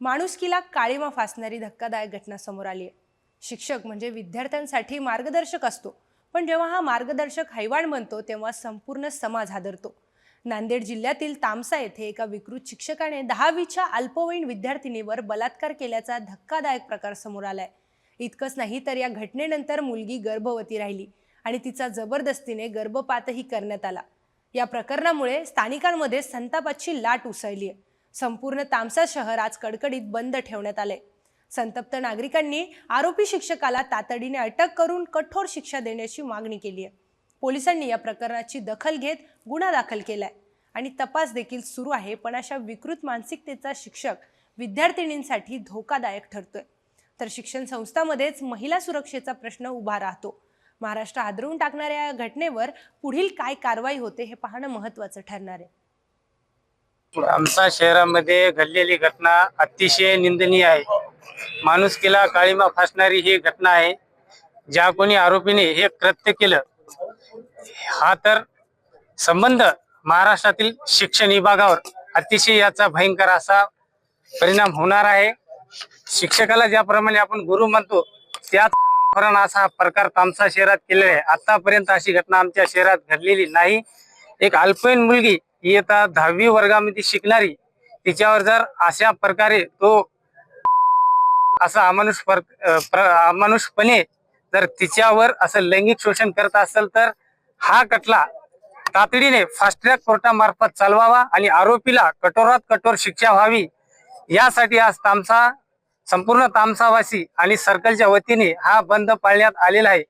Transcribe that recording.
माणुसकीला काळीमा फासणारी धक्कादायक घटना समोर आली आहे. शिक्षक म्हणजे विद्यार्थ्यांसाठी मार्गदर्शक असतो पण जेव्हा हा मार्गदर्शक हैवाण बनतो तेव्हा संपूर्ण समाज हादरतो. नांदेड जिल्ह्यातील तामसा येथे एका विकृत शिक्षकाने दहावीच्या अल्पवयीन विद्यार्थिनीवर बलात्कार केल्याचा धक्कादायक प्रकार समोर आलाय. इतकंच नाही तर या घटनेनंतर मुलगी गर्भवती राहिली आणि तिचा जबरदस्तीने गर्भपातही करण्यात आला. या प्रकरणामुळे स्थानिकांमध्ये संतापाची लाट उसळली आहे. संपूर्ण तामसा शहर आज कडकडीत बंद ठेवण्यात आले. संतप्त नागरिकांनी आरोपी शिक्षकाला तातडीने अटक करून कठोर शिक्षा देण्याची मागणी केली आहे. पोलिसांनी या प्रकरणाची दखल घेत गुन्हा दाखल केलाय आणि तपास देखील सुरू आहे पण अशा विकृत मानसिकतेचा शिक्षक विद्यार्थिनींसाठी धोकादायक ठरतोय. तर शिक्षण संस्थांमध्येच महिला सुरक्षेचा प्रश्न उभा राहतो. महाराष्ट्र हादरवून टाकणाऱ्या या घटनेवर पुढील काय कारवाई होते हे पाहणं महत्वाचं ठरणार आहे. आमचा शहरामध्ये घडलेली घटना अतिशय निंदनीय आहे. माणुसकीला काळीमा फासणारी ही घटना आहे. ज्या कोणी आरोपीने हे कृत्य केलं हा तर संबंध महाराष्ट्रातील शिक्षण विभागावर अतिशय याचा भयंकर असा परिणाम होणार आहे. शिक्षकाला ज्याप्रमाणे आपण गुरु म्हणतो त्याच असा प्रकार तामसा शहरात केलेला आहे. आतापर्यंत अशी घटना आमच्या शहरात घडलेली नाही. एक अल्पवयीन मुलगी इयत्ता दहावी वर्गामध्ये शिकणारी तिच्यावर जर अशा प्रकारे तो असा अमानुष अमानुषपणे जर तिच्यावर असं लैंगिक शोषण करत असेल तर हा खटला तातडीने फास्ट ट्रॅक कोर्टामार्फत चालवावा आणि आरोपीला कठोरात कठोर शिक्षा व्हावी. यासाठी आज तामसा संपूर्ण तामसावासी आणि सर्कलच्या वतीने हा बंद पाळण्यात आलेला आहे.